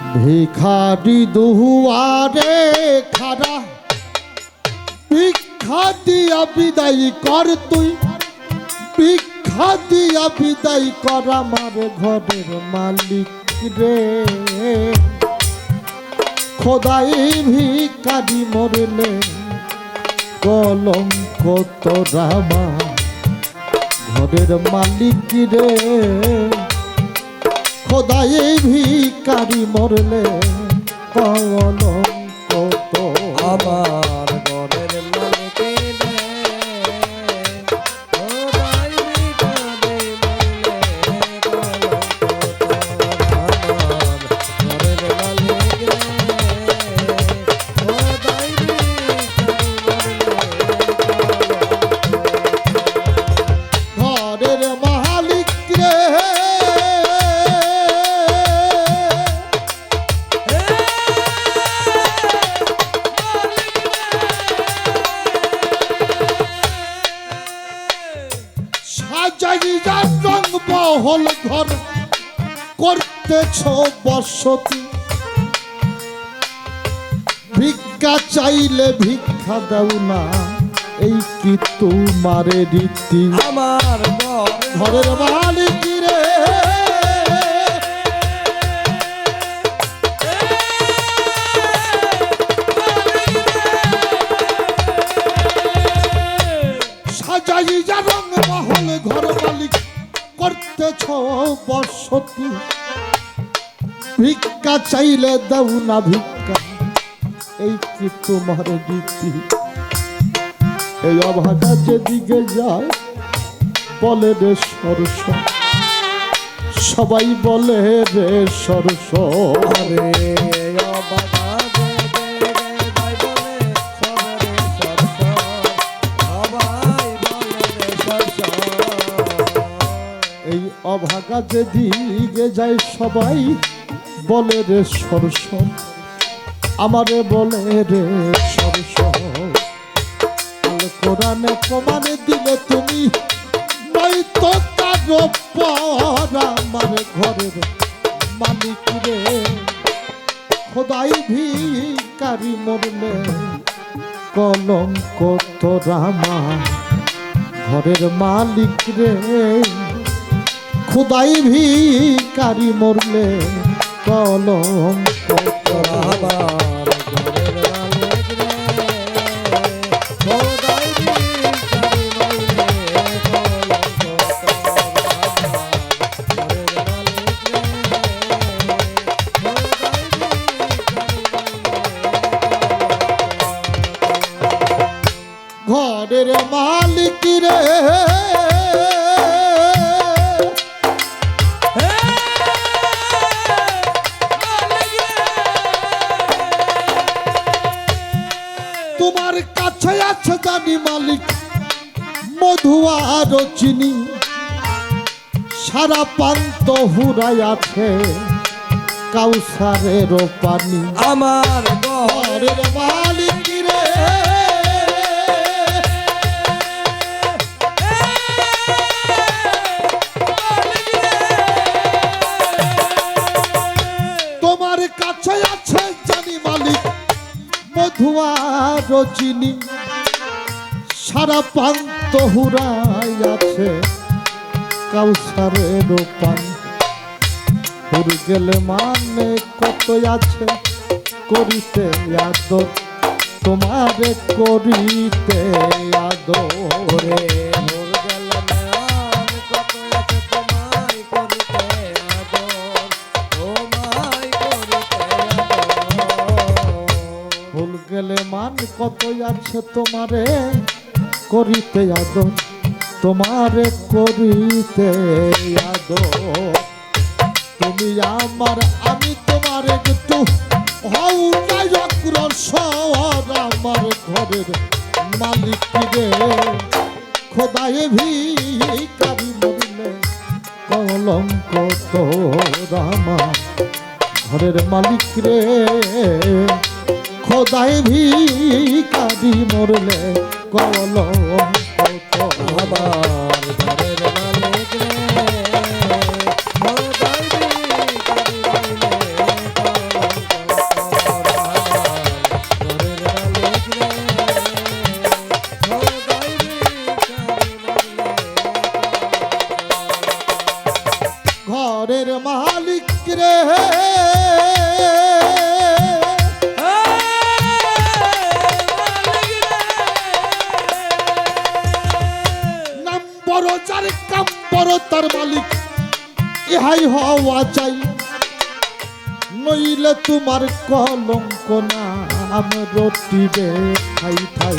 ভিখারি দুয়ারে খারা ভিক্ষা দিয়া বিদায় কর তুই। ভিক্ষা দিয়া বিদায় কর আমার ঘরের মালিক রে। খোদাই ভিকারি মরলে কলঙ্ক তোরামা ঘরের মালিক রে। খোদাই ভিকারি মরলে কলঙ্ক তো আমার বহল ঘর করতেছ বসতি। ভিক্ষা চাইলে ভিক্ষা দাও না এই কি তোমার রীতি? আমার ঘর। ঘরের মালিক ভিক্ষা চাইলে দাও না ভিক্ষা। এই কি তোমার রীতি? এই অভাগা যেদিকে যায় বলে রে সরস সবাই বলে রে সরস রে এই অভাগা যেদিকে যায় সবাই বলে রে সরস আমারে বলে রে সরস কোরআনে প্রমাণে দিলে তুমি, নয়তো পর আমার ঘরের মালিক রে। খোদাই ভিকারি মরলে কলম কলঙ্ক তোরামা ঘরের মালিক রে। খোদাই ভিকারি মরলে কলঙ্ক তোরামা মধু আর চিনি সারা পান্ত হুরাই আছে কাউসারের পানি। আমার ঘরের মালিক রে? তোমার কাছে আছে জানি মালিক মধুয়ার চিনি। সারা পান্ত হুরাই আছে। কাউসারের পান হুর গেলে মানে কত আছে করিতে আদর। তোমারে করিতে আদর। মান ভুল গেলে মান কত আছে তোমারে করিতে আদর, তোমারে করিতে আদর। তুমি আমার, আমি তোমার একটু হও নায়ক রসর আমার ঘরের মালিক রে? খোদায় ভিকারি মরলে, কলঙ্ক তোর আমার ঘরের মালিক রে। খোদায় ভিকারি মরলে তোর আমার ঘরের যার কাম বড় তার মালিক। ইহাই হওয়া চাই। নইলে তোমার কলঙ্ক না রটিবে ঠাই ঠাই।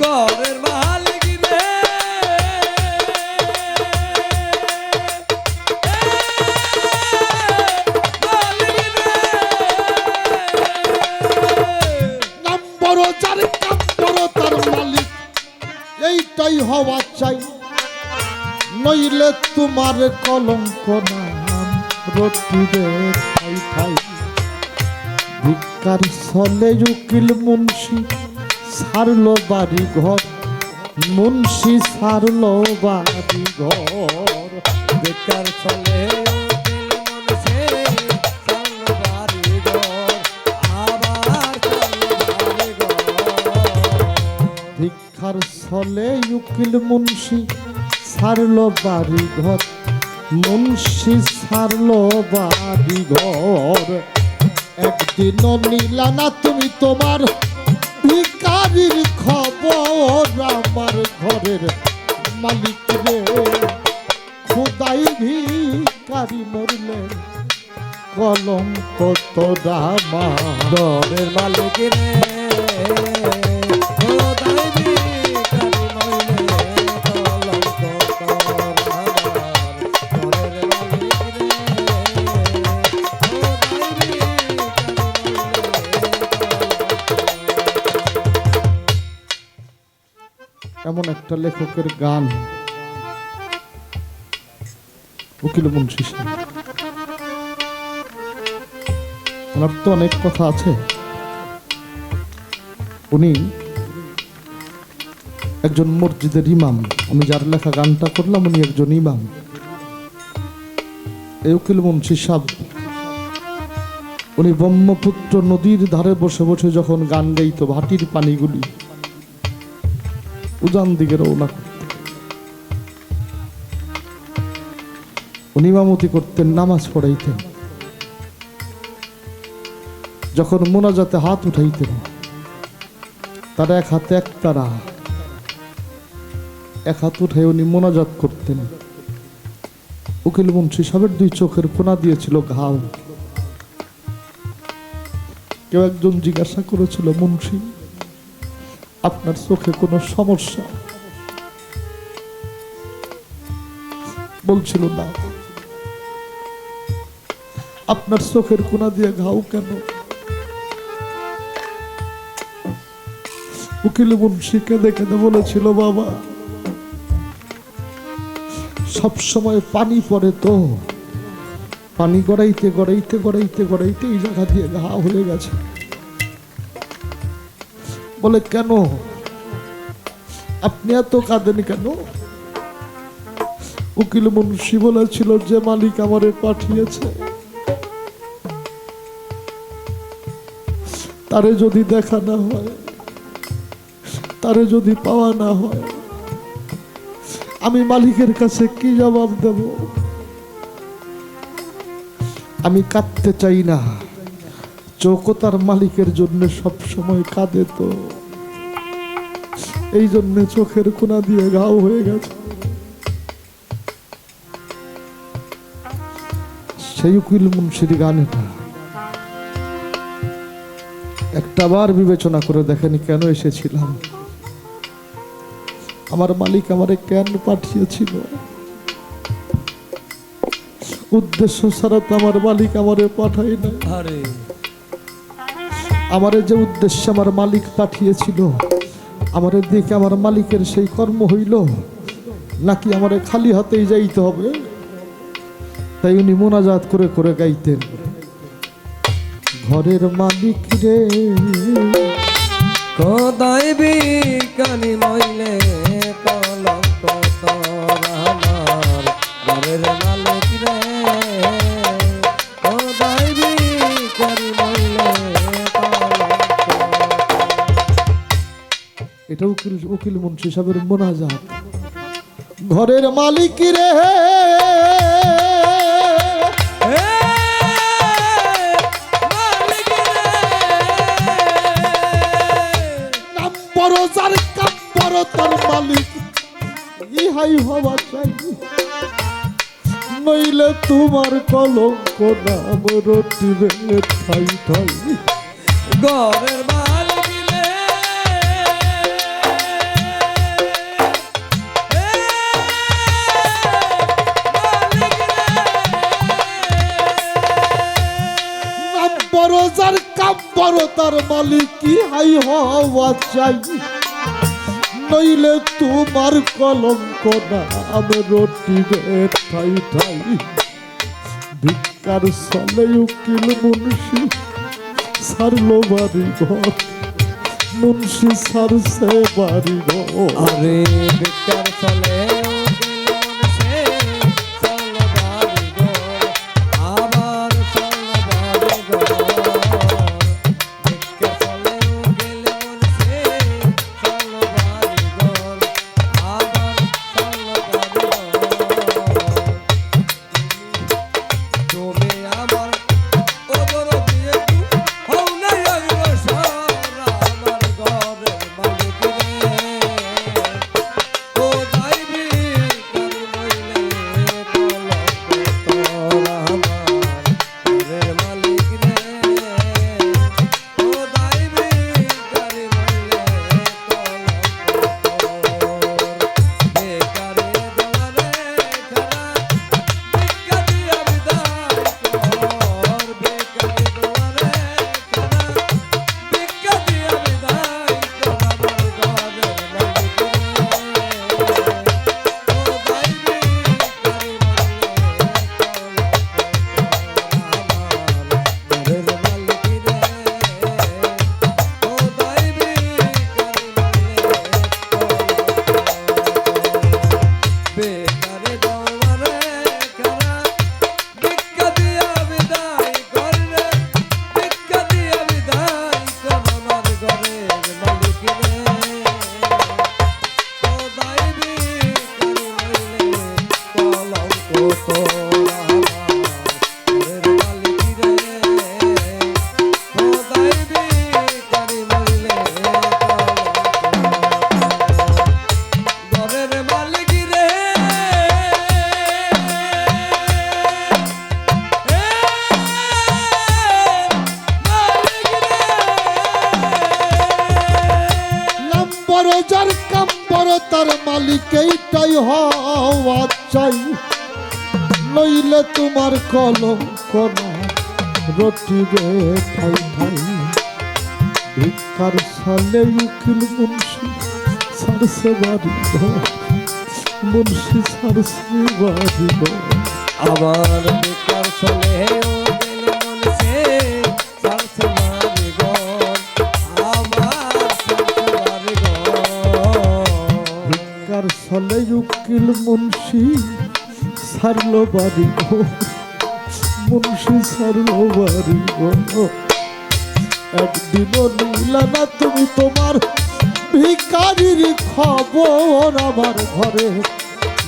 ঘরের মালিক হওয়া চাই। নইলে তোমার কলঙ্ক নাম রটিবে ঠাই ঠাই। ভিক্ষার ছলে উকিল মুন্সি সারলো বাড়ি ঘর মুন্সি সারলো বাড়ি ঘর বেকার ঘর ভিক্ষার ছলে উকিল মুন্সি সারলো বাড়ি ঘর মুন্সি সারলো বাড়ি ঘর একদিন নিলা না, তুমি তোমার ভিকারির খবর আমার ঘরের মালিক রে। খুদাই ভিকারি মরলে কলঙ্ক তোরা মা ঘরের মালিক রে। এমন একটা লেখকের গান। উকিল মুন্সি। ওনার তো অনেক কথা আছে। উনি একজন মসজিদের ইমাম। আমি যার লেখা গানটা করলাম, উনি একজন ইমাম। এই উকিল মুন্সি সাহেব, উনি ব্রহ্মপুত্র নদীর ধারে বসে বসে যখন গান গাইতো, ভাটির পানিগুলি উজান দিকে রওনা করতেন উনি ইমামতি করতেন, নামাজ পড়াইতেন। যখন মোনাজাতে হাত উঠাইতেন, তার এক হাতে এক তারা, এক হাত উঠে উনি মোনাজাত করতেন। উকিল মুন্সি সাহেবের দুই চোখের কোনা দিয়েছিল ঘাও কেউ একজন জিজ্ঞাসা করেছিল মুন্সি আপনার চোখে কোনো সমস্যা? বলছিল না। আপনার চোখের কোনা দিয়ে ঘাও কেন? উকিল মুন্সি কেঁদে কেঁদে বলেছিল, বাবা সব সময় পানি পড়ে তো। পানি গড়াইতে গড়াইতে গড়াইতে গড়াইতে এই জায়গা দিয়ে ঘা হয়ে গেছে। বলে, কেন? আপনি এত কাঁদেন কেন? উকিল মুন্সি বলেছিল, যে মালিক আমারে পাঠিয়েছে, তারে যদি দেখা না হয়, তারে যদি পাওয়া না হয়, আমি মালিকের কাছে কি জবাব দেব? আমি কাঁদতে চাই না। চোখও তার মালিকের জন্য সব সময় কাঁদে তো। এই জন্য চোখের কোনা দিয়ে ঘাও হয়ে গেছে। সেই উকিল মুন্সির গান এটা একটা বার বিবেচনা করে দেখেন কেন এসেছিলাম। আমার মালিক আমারে কেন পাঠিয়েছিল? উদ্দেশ্য ছাড়া তো আমার মালিক আমারে পাঠাই না আরে। আমারে যে উদ্দেশ্যে আমার মালিক পাঠিয়েছিল, আমারে দেখে আমার মালিকের সেই কর্ম হইল, নাকি আমারে খালি হাতেই যাইতে হবে? তাই উনি মোনাজাত করে করে গাইতেন, ঘরের মালিক রে আমার, ঘরের মালিক রে এটা উকিল উকিল মুন্সি সাহেবের মোনাজাত। ঘরের মালিক রে মালিক ইহাই তোমার কলঙ্ক নাম রটিবে ঠাই ঠাই ঘরের মালিক বড় তার মালিক কি হাই হওয়া চাই? নইলে তোমার কলঙ্ক নাম রটিবে ঠাই ঠাই। ভিক্ষার চলে উকিল মুন্সি সারলো বাড়ি ঘর, মুন্সি সারছে বাড়ি ঘর। আরে বেকার বড় যার কাম বড় তার মালিক এইটাই হওয়া চাই। নইলে তোমার কলঙ্ক না রটিবে ঠাই ঠাই। ভিক্ষার সালে উকিল মুন্সি সারসে বাড়ি মুন্সি সারসে বাড়ি ঘর আবার বেকার মুন্সি সারলো বাড়ি ঘর মুন্সি বাড়ি ঘর একদিনও না, তুমি তোমার ভিকারির খবর আমার ঘরে।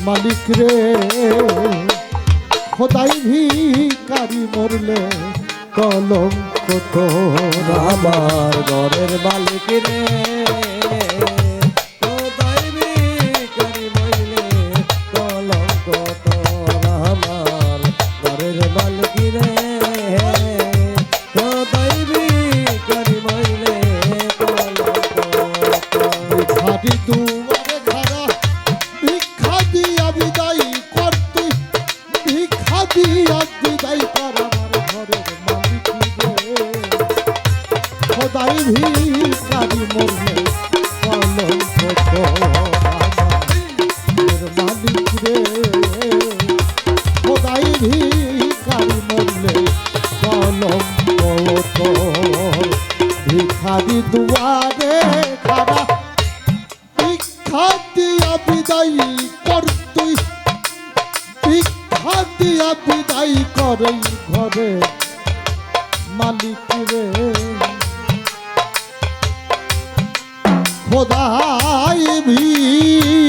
মালিক রে, খোদাই ভিকারি মরলে কলঙ্ক তোর। আমার ঘরের মালিক রে খোদাই ভিখারি মরলে কলঙ্ক তো মালিক রে খোদাই ভিখারি মরলে কলঙ্ক তো ভিখারি দুয়ারে খারা ভিক্ষা দিয়া বিদায় কর তুই, ভিক্ষা দিয়া বিদায় করে ঘরে। মালিক রে। খোদাই ভি